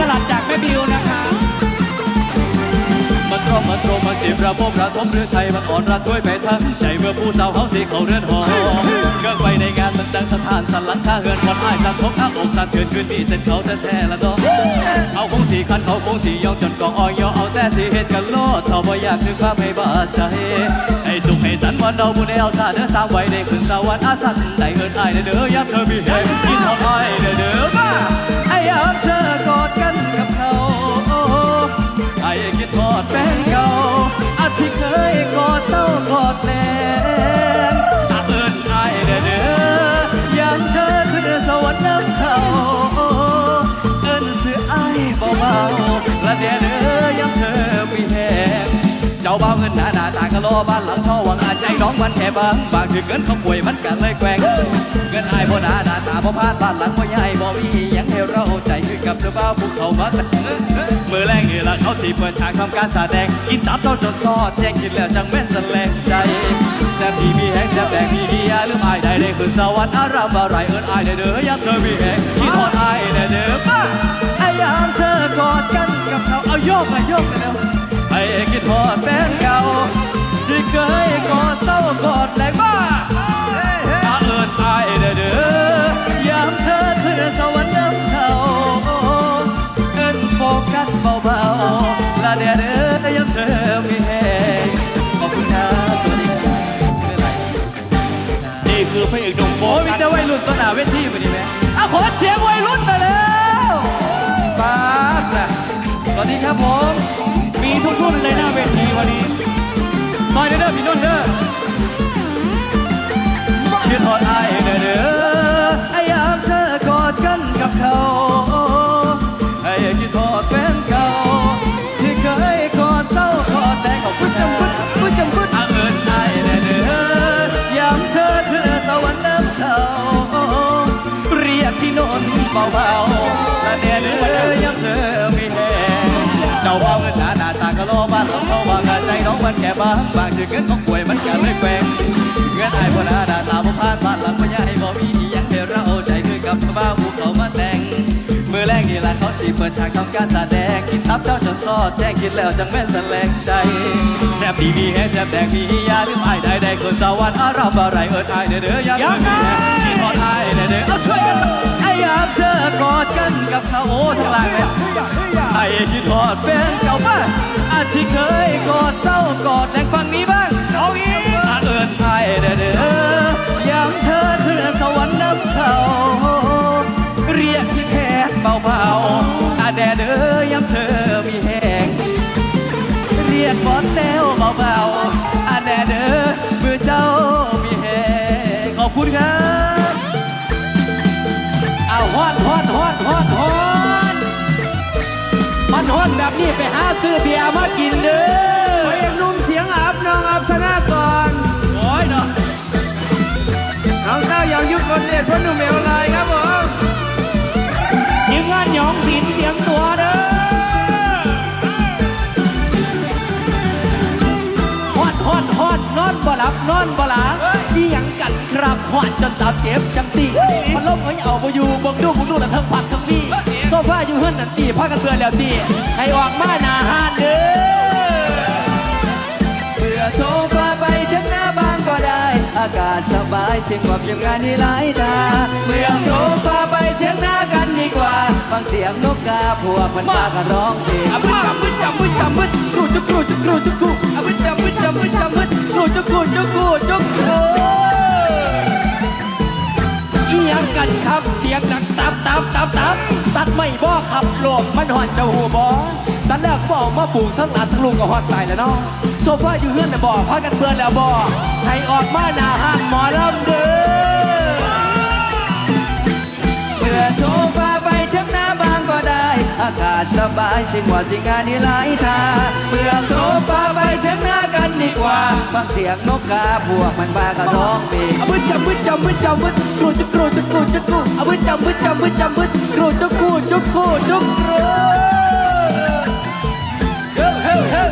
กะลัดจากแม่บิวนะคะมัน ตรมันจีบระบบระทมหรือไทยมันอ่อนระทวยไปทั้งใจเมื่อผู้สาวเขาสีเขาเรือนหอเครื่องไปในงานมันดังสถานสันหลังคาเฮือนคนอ้ายสันทบอ้างอกสันเถื่อนคืนที่เส้นเขาแท้ๆละเนาะเอาคงสีคันเขาคงสียองจนกองอ้อยยอเอาแต่สีเห็ดกันโลดเขาบ่อยากนึกภาพให้บาดใจให้สุขให้สันวันเราบุญเอาซาเด้อสามไว้ได้ขึ้นสวรรค์อาสันใจเอินอ้ายเด้อเด้อยามเธอมีเหตุกินหอมอ้ายเด้อเด้อมาไอ้ยามเธอกอดกัน คิดทอดแป้งเก่าอาที่เคยกอดเศร้ากอดแนมอาเอิญไอ้เด้อเด้อยังเธอขึ้นสวรรค์น้ำเขาเอิญสื่อไอ้เบาๆและเด้อเด้อยังเธอมีแหงเจ้าบ่าวเงินหนาหนาตากะโลบ้านหลังช่อหวังอาใจน้องมันแค่บางบางที่เกินเขาป่วยมันกันเลยแกว่งเงินไอ้บ่หนาหนาตาบ่พาดบ้านหลังบ่ใหญ่บ่มีหยังให้เราใจ กับเรือบ้าพวภูเขามาแต่มือแรงนี่ละเขาสีเปิดฉากทำการแสดงกินตับเราจนซอดแจ้งกินแล้วจังแม่นสแลงใจแซ่บีมีแหงแซ่บแดงมีดียาลืมอายได้เลยคือสวรรค์อารามอะไรเอิญอายได้เด้อยามเธอมีแหงคิดฮอดอายได้เด้อมาไอ้ยามเธอกอดกันกับเขาเอาโยกมาโยกกันแล้วไอ้คิดฮอดแฟนเก่าที่เคยกอดเศร้ากอดแรงมาอา คือพระเอกหนุ่มโฟโอ้ยมีกัสแต่วัยรุ่นต้นหนาเวทีวันนี้ไหมอะขอเสียงวัยรุ่นหน่อยแล้วป้าบนะสวัสดีครับผม มีทุกรุ่นเลยหน้าเวทีวันนี้ ซอยเด้อเด้อพี่นุ่นเด้อชื่อทอดไอ้ายเด้อเด้อไอ้ เจ้าเบาเงินหนาหน้าตากะโลบ้านหลังเขาวางใจน้องมันแก่บ้างบางชื่อเกินของป่วยมันกันเลยแกว่งเงินไอ้บ่หน้าหน้าตาบ่ผ่านบ้านหลังบ่ใหญ่บ่มีอีหยัง อแรกนี่แหละเขาสิเปิดฉากทำการแสดงกินตับเจ้าจนซอดแจ้งคิดแล้วจังแม่นแสลงใจแซบดีมีแฮแซบแดงมียาลืมอายได้ได้คนสวรรค์อารามอะไรเอิดอายเด้อเด้อยามเธอมีแฮงกินฮอดอายเด้อเด้อเอาช่วยกันไอ้ยามเธอกอดกันกับเขาโอ้ทั้งหลายเลยไอ้คิดฮอดเป็นเก่าบ้านอาที่เคยกอดเศร้ากอดแรงฟังนี้บ้างเอาอีกเอิญไอ้เด้อเด้อ ซื้อเบียร์มากินเด้อพระเอกหนุ่มเสียงอับน้องอับชนะก่อนโอ้ยเนาะน้องเต้ายังยุคคนเด็ดพ่อหนุ่มเอวลายครับผมทีมงานหยองศิลป์เสียงตัวเด้อฮอดฮอดฮอดนอนบ่หลับนอนบ่หลับอีหยังกันครับ ฮอดจนตาเจ็บจังสี่มันล้มเอ้ยเอาบ่อยู่เบิ่งดูมึงดูแล้วทั้งผักทั้งพี่โซฟาอยู่เฮือนนั่นตีพากันเบื่อแล้วตีให้ออกมาหน้าห้านเด้อเพื่อโซฟาไปถึงหน้าบ้านก็ได้ อากาศสบายเสียงความเจียมงานที่หลายตาเมื่อโซฟาไปเถียงหน้ากันดีกว่าฟังเสียงนกกาพวกมันพากันร้องเพลงอะบึ้จำบึ้จำบึ้จำบึ้ครูจุกครูจุกครูจุกครูอะบึ้จำบึ้จำบึ้จำบึ้ครูจุกครูจุกครูจุกครูอีห ยังกันครับเสียงดังตับตับตับตับตัดไม่บ่ขับโลมมันหอนเจ้าหัวบ่ตัดแล้วก็เอมาปลูกทั้งหลานทั้งลุงก็หอนตายแล้วเนาะโซฟาอยู่เฮือนน่ะบ่พากันเบื่อแล้วบ่ให้ออกมาหน้าห้างหมอลำเด้อเมื่อโซฟาไปเถียงหน้าบานก็ได้ อากาศสบายสียงว่าสียงงานที่หลายตาเมื่อโซฟาไปเถียงหน้า กันดีกว่าฟังเสียงนกกาพวกมันพากระร้องเพลงอะบึ้จำบึ้จำบึ้จำบึ้ครูจุกรูจุกรูจุกรูอะบึ้จำบึ้จำบึ้จำบึ้ครูจุกรูจุกรูจุกรูเฮ้เฮ้เฮ้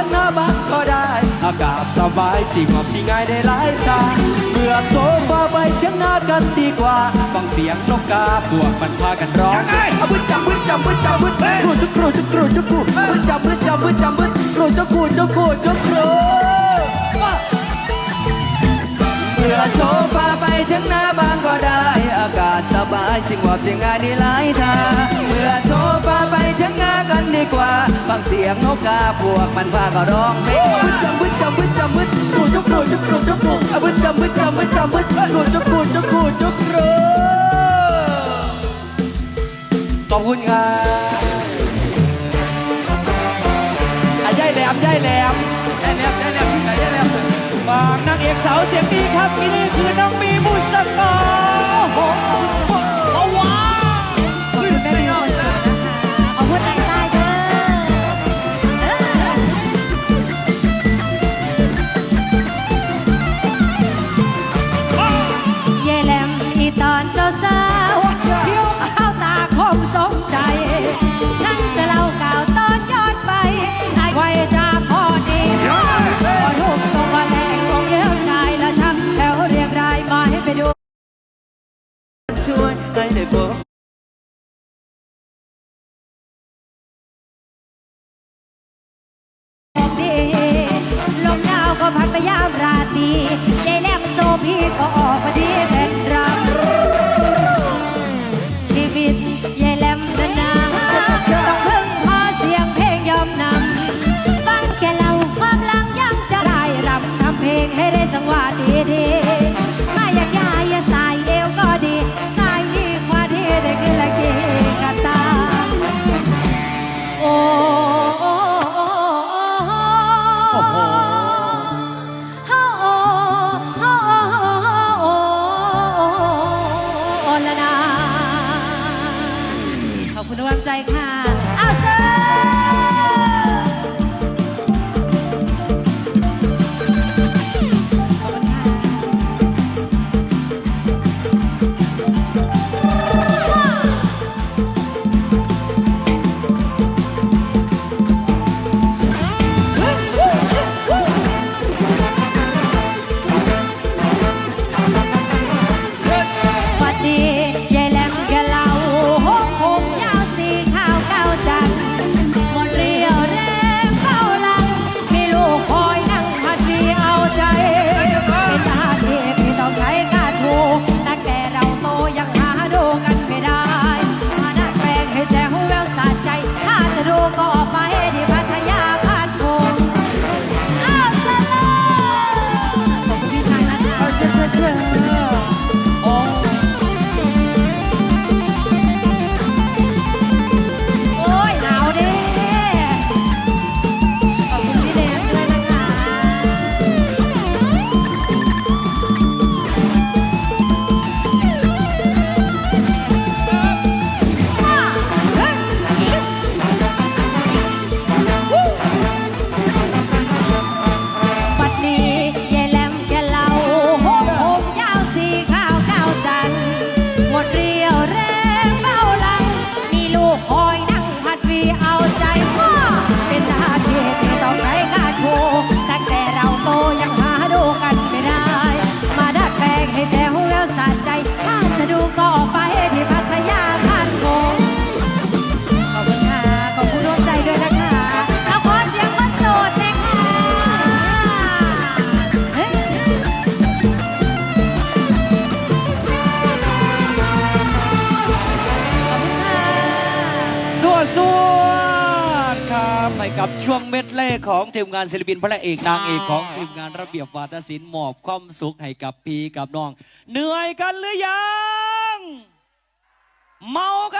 เชียงนาบ้านก็ได้ อากาศสบายสิ่งหอมที่ง่ายได้หลายทางเมื่อโซฟาไปเชียงนากันดีกว่าฟังเสียงนกกาพวกมันพากันร้องอะบึ้จำบึ้จำบึ้จำบึ้ครูจุกครูจุกครูจุกครูบึ้จำบึ้จำบึ้จำบึ้ครูจุกครูจุกครูจุกครูเมื่อโซฟาไปถึงหน้าบ้านก็ได้ อากาศสบายสิ่งหอบจึงง่ายดีหลายทางเมื่อโซ ไปถึงงานกันดีกว่าฟังเสียงนกกาพวกมันพาก็ร้องเพลงบึ้จำบึ้จำบึ้จำบึ้ครูจุกครูจุกครูจุกครูอะบึ้จำบึ้จำบึ้จำบึ้ครูจุกครูจุกครูจุกครูขอบคุณครับอะยายแหลมยายแหลมยายแหลมยายแหลมที่ไหนยายแหลมฝากนางเอกสาวเสียงดีครับที่นี่คือน้องมีบุษกาโอ้ ช่วงเม็ดเล่ของทีมงานศิลปินพระเอกนางเอกของทีมงานระเบียบวาทศิลป์มอบความสุขให้กับพี่กับน้อง เหนื่อยกันหรือยัง เมากัน